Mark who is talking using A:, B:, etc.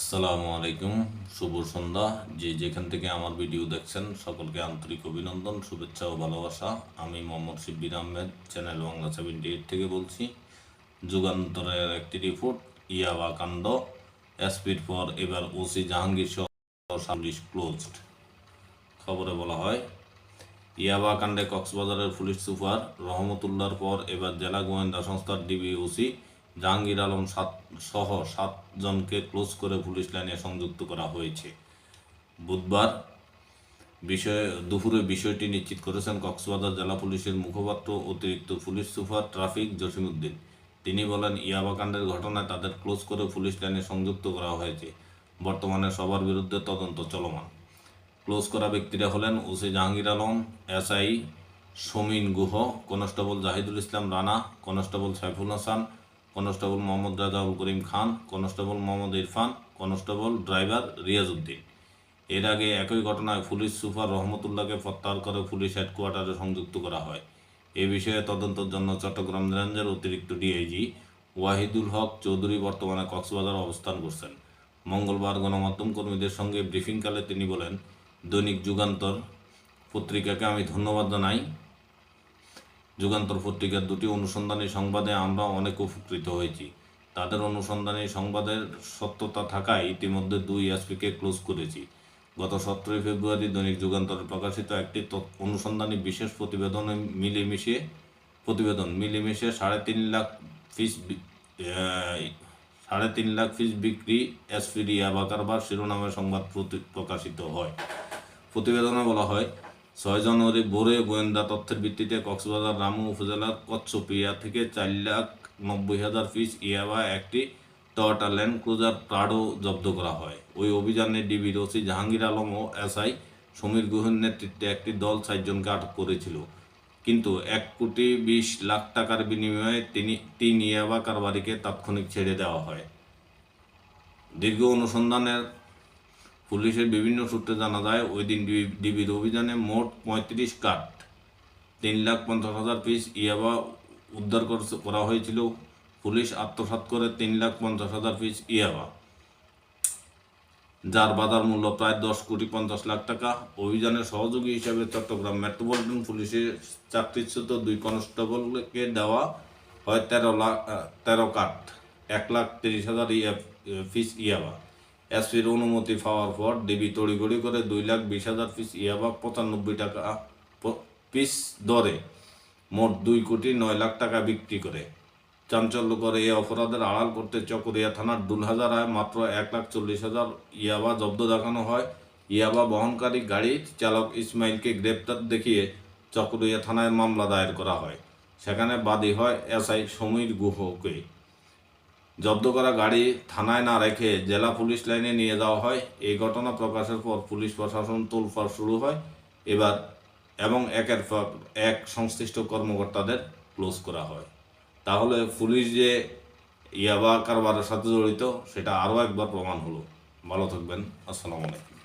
A: আসসালামু আলাইকুম, শুভ সন্ধ্যা। যে যেখান থেকে আমার ভিডিও দেখছেন, সকলকে আন্তরিক অভিনন্দন, শুভেচ্ছা ও ভালোবাসা। আমি Mohammad Shibbir Ahmed, channel Bangla seventy eight থেকে বলছি। যুগান্তরের একটি রিপোর্ট ইয়াবা কাণ্ড, স্পিড ফর এবার ওসি জাহাঙ্গীর সহ ক্লোজড খবরে বলা হয়, ইয়াবা কাণ্ডে কক্সবাজারের পুলিশ সুপার রহমতুল্লার পর এবার জেলা গোয়েন্দা সংস্থার ডিবি ওসি জাহাঙ্গীর আলম সাত সহ সাতজনকে ক্লোজ করে পুলিশ লাইনে সংযুক্ত করা হয়েছে। বুধবার বিষয়ে, দুপুরে বিষয়টি নিশ্চিত করেছেন কক্সবাজার জেলা পুলিশের মুখপাত্র অতিরিক্ত পুলিশ সুপার ট্রাফিক জসিমউদ্দিন তিনি বলেন, ইয়াবাকাণ্ডের ঘটনায় তাদের ক্লোজ করে পুলিশ লাইনে সংযুক্ত করা হয়েছে। বর্তমানে সবার বিরুদ্ধে তদন্ত চলমান। ক্লোজ করা ব্যক্তিরা হলেন OC Jahangir Alam SI Samin Guha, constable Jahidul Islam Rana, constable Saiful Hasan constable Mohammad Rajaul Karim Khan, constable Mohammad Irfan, constable driver Riazuddin. এর আগে একই ঘটনায় পুলিশ সুপার রহমতুল্লাহকে প্রত্যাহার করে পুলিশ হেডকোয়ার্টারে সংযুক্ত করা হয়। এ বিষয়ে তদন্তের জন্য চট্টগ্রাম রেঞ্জের অতিরিক্ত ডিআইজি ওয়াহিদুল হক চৌধুরী বর্তমানে কক্সবাজার অবস্থান করছেন। মঙ্গলবার গণমাধ্যম কর্মীদের সঙ্গে ব্রিফিংকালে তিনি বলেন, দৈনিক যুগান্তর পত্রিকাকে আমি ধন্যবাদ জানাই। যুগান্তর পত্রিকার দুটি অনুসন্ধানী সংবাদে আমরা অনেক উপকৃত হয়েছি। তাদের অনুসন্ধানী সংবাদের সত্যতা থাকায় ইতিমধ্যে দুই এসপিকে ক্লোজ করেছি। গত সতেরোই ফেব্রুয়ারি দৈনিক যুগান্তরে প্রকাশিত একটি অনুসন্ধানী বিশেষ প্রতিবেদনে মিলেমিশে প্রতিবেদন মিলেমিশে সাড়ে তিন লাখ ফিস সাড়ে তিন লাখ ফিস বিক্রি এসপিডি আবাকারবার শিরোনামে সংবাদ প্রকাশিত হয়। প্রতিবেদনে বলা হয় ছয় জানুয়ারি ভোরে গোয়েন্দা তথ্যের ভিত্তিতে কক্সবাজার, রামু উপজেলার কচ্ছপিয়া থেকে চার লাখ নব্বই হাজার পিস ইয়াবা একটি টয়টা ল্যান্ড ক্রুজার প্রাডো জব্দ করা হয়। ওই অভিযানে ডিবির ওসি জাহাঙ্গীর আলম ও এসআই সমীর গুহের নেতৃত্বে একটি দল চারজনকে আটক করেছিল। কিন্তু এক কোটি বিশ লাখ টাকার বিনিময়ে তিনি তিন ইয়াবা কারবারিকে তাৎক্ষণিক ছেড়ে দেওয়া হয়। দীর্ঘ অনুসন্ধানের পুলিশের বিভিন্ন সূত্রে জানা যায়, ওই দিন ডিবির অভিযানে মোট পঁয়ত্রিশ কাঠ তিন লাখ পঞ্চাশ হাজার পিস ইয়াবা উদ্ধার করা হয়েছিল। পুলিশ আত্মসাৎ করে তিন লাখ পঞ্চাশ হাজার পিস ইয়াবা, যার বাজার মূল্য প্রায় দশ কোটি পঞ্চাশ লাখ টাকা। অভিযানের সহযোগী হিসেবে চট্টগ্রাম মেট্রোপলিটন পুলিশের চাকরিচ্যুত দুই কনস্টেবলকে দেওয়া হয় তেরো লাখ তেরো কাঠ এক লাখ তিরিশ হাজার ইয়া পিস ইয়াবা। এসপির অনুমতি পাওয়ার পর ডিবি তড়িগড়ি করে দুই লাখ বিশ হাজার পিস ইয়াবা পঁচানব্বই টাকা পিস দরে মোট দুই কোটি নয় লাখ টাকা বিক্রি করে। চাঞ্চল্যকর এই অপরাধের আড়াল করতে চকরিয়া থানার দুলহাজারায় মাত্র এক লাখ চল্লিশ হাজার ইয়াবা জব্দ দেখানো হয়। ইয়াবা বহনকারী গাড়ির চালক ইসমাইলকে গ্রেপ্তার দেখিয়ে চকরিয়া থানায় মামলা দায়ের করা হয়। সেখানে বাদী হয় এসআই সমীর গুহকে। জব্দ করা গাড়ি থানায় না রেখে জেলা পুলিশ লাইনে নিয়ে যাওয়া হয়। এই ঘটনা প্রকাশের পর পুলিশ প্রশাসন তোলফাড় শুরু হয়। এবার এবং একের পর এক সংশ্লিষ্ট কর্মকর্তাদের ক্লোজ করা হয়। তাহলে পুলিশ যে ইয়াবা কারবারের সাথে জড়িত, সেটা আরও একবার প্রমাণ হলো। ভালো থাকবেন। আসসালামু আলাইকুম।